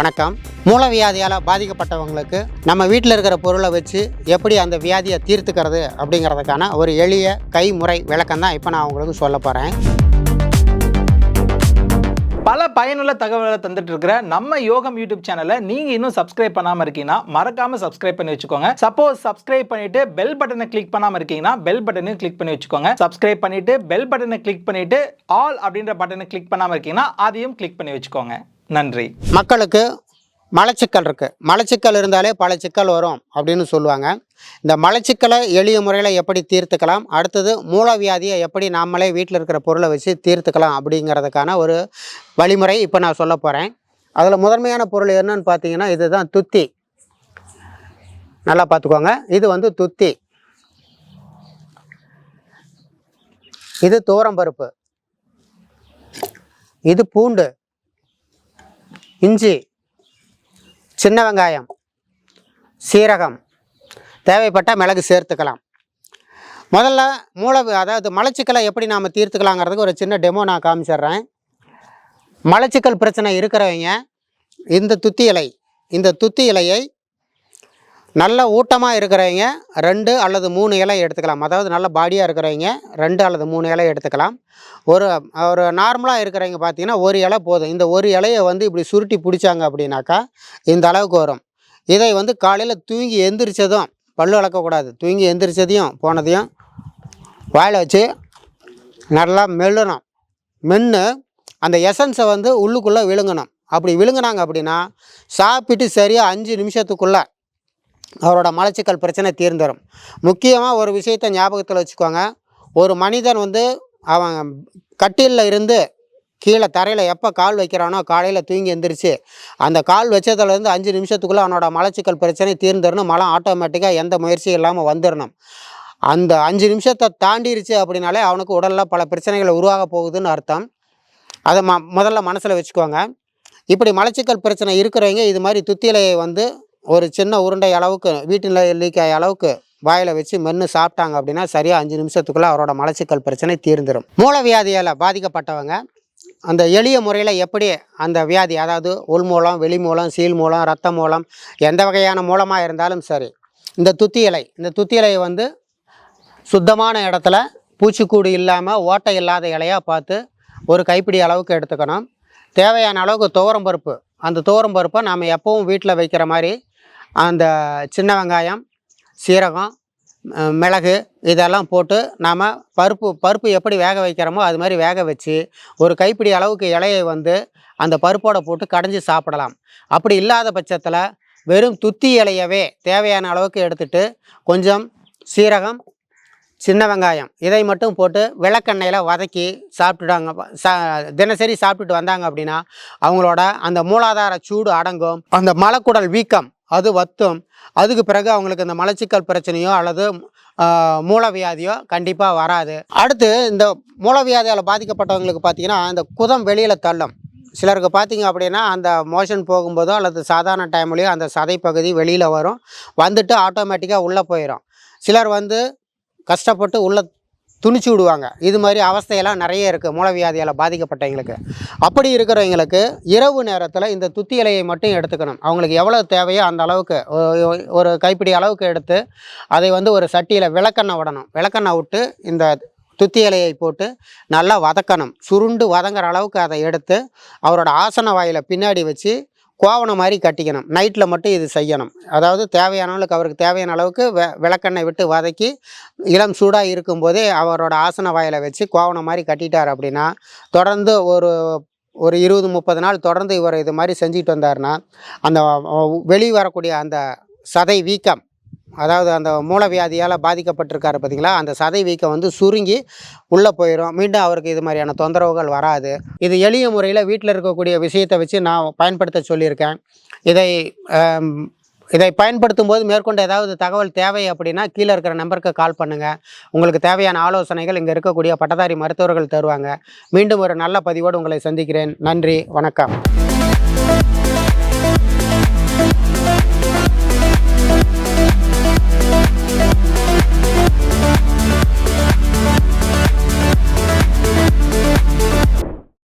வணக்கம். மூலவியாதியால் பாதிக்கப்பட்டவங்களுக்கு நம்ம வீட்டில் இருக்கிற பொருளை வச்சு எப்படி அந்த வியாதியை தீர்த்துக்கிறது அப்படிங்கிறதுக்கான ஒரு எளிய கைமுறை விளக்கம் தான் இப்போ நான் உங்களுக்கு சொல்ல போகிறேன் பல பயனுள்ள தகவல்களை தந்துட்டு இருக்கிற நம்ம யோகம் யூடியூப் சேனலை நீங்க இன்னும் சப்ஸ்கிரைப் பண்ணாம இருக்கீங்கன்னா மறக்காம சப்ஸ்கிரைப் பண்ணி வச்சுக்கோங்க. சப்போஸ் சப்ஸ்கிரைப் பண்ணிட்டு பெல் பட்டனை கிளிக் பண்ணாம இருக்கீங்கன்னா பெல் பட்டனையும் கிளிக் பண்ணி வச்சுக்கோங்க. சப்ஸ்கிரைப் பண்ணிட்டு பெல் பட்டனை கிளிக் பண்ணிட்டு ஆல் அப்படின்ற பட்டனை கிளிக் பண்ணாம இருக்கீங்கன்னா அதையும் கிளிக் பண்ணி வச்சுக்கோங்க. நன்றி. மக்களுக்கு மலச்சிக்கல் இருக்குது மலச்சிக்கல் இருந்தாலே பல சிக்கல் வரும் அப்படின்னு சொல்லுவாங்க. இந்த மலச்சிக்கலை எளிய முறையில் எப்படி தீர்த்துக்கலாம்? அடுத்தது மூலவியாதியை எப்படி நாமளே வீட்டில் இருக்கிற பொருளை வச்சு தீர்த்துக்கலாம் அப்படிங்கிறதுக்கான ஒரு வழிமுறை இப்போ நான் சொல்ல போகிறேன் அதில் முதன்மையான பொருள் என்னன்னு பார்த்தீங்கன்னா இதுதான் துத்தி. நல்லா பார்த்துக்கோங்க இது வந்து துத்தி. இது பருப்பு. இது பூண்டு. இஞ்சி சின்ன வெங்காயம் சீரகம் தேவைப்பட்ட மிளகு சேர்த்துக்கலாம். முதல்ல மூளை அதாவது மலச்சிக்கலை எப்படி நாம் தீர்த்துக்கலாங்கிறதுக்கு ஒரு சின்ன டெமோ நான் காமிச்சிடுறேன். மலச்சிக்கல் பிரச்சனை இருக்கிறவங்க இந்த துத்தி இலை இந்த துத்தி இலையை நல்ல ஊட்டமாக இருக்கிறவங்க ரெண்டு அல்லது மூணு இலை எடுத்துக்கலாம். அதாவது நல்ல பாடியாக இருக்கிறவங்க ரெண்டு அல்லது மூணு இலை எடுத்துக்கலாம். ஒரு ஒரு நார்மலாக இருக்கிறவங்க பார்த்தீங்கன்னா ஒரு இலை போதும். இந்த ஒரு இலையை வந்து இப்படி சுருட்டி பிடிச்சாங்க அப்படின்னாக்கா இந்த அளவுக்கு வரும். இதை வந்து காலையில் தூங்கி எந்திரிச்சதும் பல்லு வளர்க்கக்கூடாது. தூங்கி எந்திரிச்சதையும் போனதையும் வாயில் வச்சு நல்லா மெல்லணும். மென்று அந்த எசன்ஸை வந்து உள்ளுக்குள்ளே விழுங்கணும். அப்படி விழுங்குனாங்க அப்படின்னா சாப்பிட்டு சரியாக அஞ்சு நிமிஷத்துக்குள்ளே அவரோட மலச்சிக்கல் பிரச்சனை தீர்ந்துடும் முக்கியமாக ஒரு விஷயத்தை ஞாபகத்தில் வச்சுக்கோங்க. ஒரு மனிதன் வந்து அவன் கட்டிலில் இருந்து கீழே தரையில் எப்போ கால் வைக்கிறானோ காலையில் தூங்கி எந்திரிச்சு அந்த கால் வச்சதுலேருந்து அஞ்சு நிமிஷத்துக்குள்ளே அவனோட மலச்சிக்கல் பிரச்சனை தீர்ந்துடணும் மலம் ஆட்டோமேட்டிக்காக எந்த முயற்சியும் இல்லாமல் வந்துடணும் அந்த அஞ்சு நிமிஷத்தை தாண்டிருச்சு அப்படின்னாலே அவனுக்கு உடலில் பல பிரச்சனைகள் உருவாக போகுதுன்னு அர்த்தம். அதை ம முதல்ல மனசில் வச்சுக்கோங்க. இப்படி மலச்சிக்கல் பிரச்சனை இருக்கிறவங்க இது மாதிரி துத்திலையை வந்து ஒரு சின்ன உருண்டை அளவுக்கு வீட்டில் லீக்காய அளவுக்கு வாயில் வச்சு மென்று சாப்பிட்டாங்க அப்படின்னா சரியாக அஞ்சு நிமிஷத்துக்குள்ளே அவரோட மலச்சிக்கல் பிரச்சனை தீர்ந்துடும் மூலவியாதியால் பாதிக்கப்பட்டவங்க அந்த எளிய முறையில் எப்படி அந்த வியாதி அதாவது உள் மூலம் வெளி மூலம் சீல் மூலம் ரத்த மூலம் எந்த வகையான மூலமாக இருந்தாலும் சரி இந்த துத்தி இலை இந்த துத்தி இலையை வந்து சுத்தமான இடத்துல பூச்சிக்கூடு இல்லாமல் ஓட்டை இல்லாத இலையாக பார்த்து ஒரு கைப்பிடி அளவுக்கு எடுத்துக்கணும். தேவையான அளவுக்கு துவரம் பருப்பு அந்த துவரம் பருப்பை நாம் எப்பவும் வீட்டில் வைக்கிற மாதிரி அந்த சின்ன வெங்காயம் சீரகம் மிளகு இதெல்லாம் போட்டு நாம் பருப்பு பருப்பு எப்படி வேக வைக்கிறோமோ அது மாதிரி வேக வச்சு ஒரு கைப்பிடி அளவுக்கு இலையை வந்து அந்த பருப்போட போட்டு கடைஞ்சி சாப்பிடலாம். அப்படி இல்லாத பட்சத்தில் வெறும் துத்தி இலையவே தேவையான அளவுக்கு எடுத்துட்டு கொஞ்சம் சீரகம் சின்ன வெங்காயம் இதை மட்டும் போட்டு விளக்கெண்ணெயில் வதக்கி சாப்பிட்டுட்டாங்க. சா தினசரி சாப்பிட்டுட்டு வந்தாங்க அப்படின்னா அவங்களோட அந்த மூலாதார சூடு அடங்கும். அந்த மலக்குடல் வீக்கம் அது வத்தும். அதுக்கு பிறகு அவங்களுக்கு இந்த மலச்சிக்கல் பிரச்சனையோ அல்லது மூலவியாதியோ கண்டிப்பாக வராது. அடுத்து இந்த மூலவியாதியால் பாதிக்கப்பட்டவங்களுக்கு பார்த்தீங்கன்னா இந்த குதம் வெளியில் தள்ளும். சிலருக்கு பார்த்தீங்க அப்படின்னா அந்த மோஷன் போகும்போதோ அல்லது சாதாரண டைம்லேயோ அந்த சதை பகுதி வெளியில் வரும். வந்துட்டு ஆட்டோமேட்டிக்காக உள்ளே போயிடும் சிலர் வந்து கஷ்டப்பட்டு உள்ளே துணிச்சு விடுவாங்க. இது மாதிரி அவஸ்தையெல்லாம் நிறைய இருக்குது மூலவியாதியால் பாதிக்கப்பட்டவங்களுக்கு. அப்படி இருக்கிறவங்களுக்கு இரவு நேரத்தில் இந்த துத்தி இலையை மட்டும் எடுத்துக்கணும். அவங்களுக்கு எவ்வளோ தேவையோ அந்த அளவுக்கு ஒரு கைப்பிடி அளவுக்கு எடுத்து அதை வந்து ஒரு சட்டியில் விளக்கெண்ணெய் விடணும். விளக்கெண்ணெய் விட்டு இந்த துத்தி இலையை போட்டு நல்லா வதக்கணும். சுருண்டு வதங்குற அளவுக்கு அதை எடுத்து அவரோட ஆசன வாயில் பின்னாடி வச்சு கோவணம் மாதிரி கட்டிக்கணும். நைட்டில் மட்டும் இது செய்யணும். அதாவது தேவையான அளவுக்கு அவருக்கு தேவையான அளவுக்கு வெ விளக்கெண்ணெய் விட்டு வதக்கி இளம் சூடாக இருக்கும்போதே அவரோட ஆசன வாயில் வச்சு கோவணம் மாதிரி கட்டிட்டார் அப்படின்னா தொடர்ந்து ஒரு ஒரு இருபது முப்பது நாள் தொடர்ந்து இவர் இது மாதிரி செஞ்சுட்டு வந்தாருன்னா அந்த வெளி வரக்கூடிய அந்த சதை வீக்கம் அதாவது அந்த மூலவியாதியால் பாதிக்கப்பட்டிருக்காரு பார்த்தீங்களா? அந்த சதை வீக்கம் வந்து சுருங்கி உள்ளே போயிடும் மீண்டும் அவருக்கு இது மாதிரியான தொந்தரவுகள் வராது. இது எளிய முறையில் வீட்டில் இருக்கக்கூடிய விஷயத்தை வச்சு நான் பயன்படுத்த சொல்லியிருக்கேன். இதை இதை பயன்படுத்தும் போது மேற்கொண்டு ஏதாவது தகவல் தேவை அப்படின்னா கீழே இருக்கிற நம்பருக்கு கால் பண்ணுங்கள் உங்களுக்கு தேவையான ஆலோசனைகள் இங்கே இருக்கக்கூடிய பட்டதாரி மருத்துவர்கள் தருவாங்க. மீண்டும் ஒரு நல்ல பதிவோடு உங்களை சந்திக்கிறேன். நன்றி. வணக்கம்.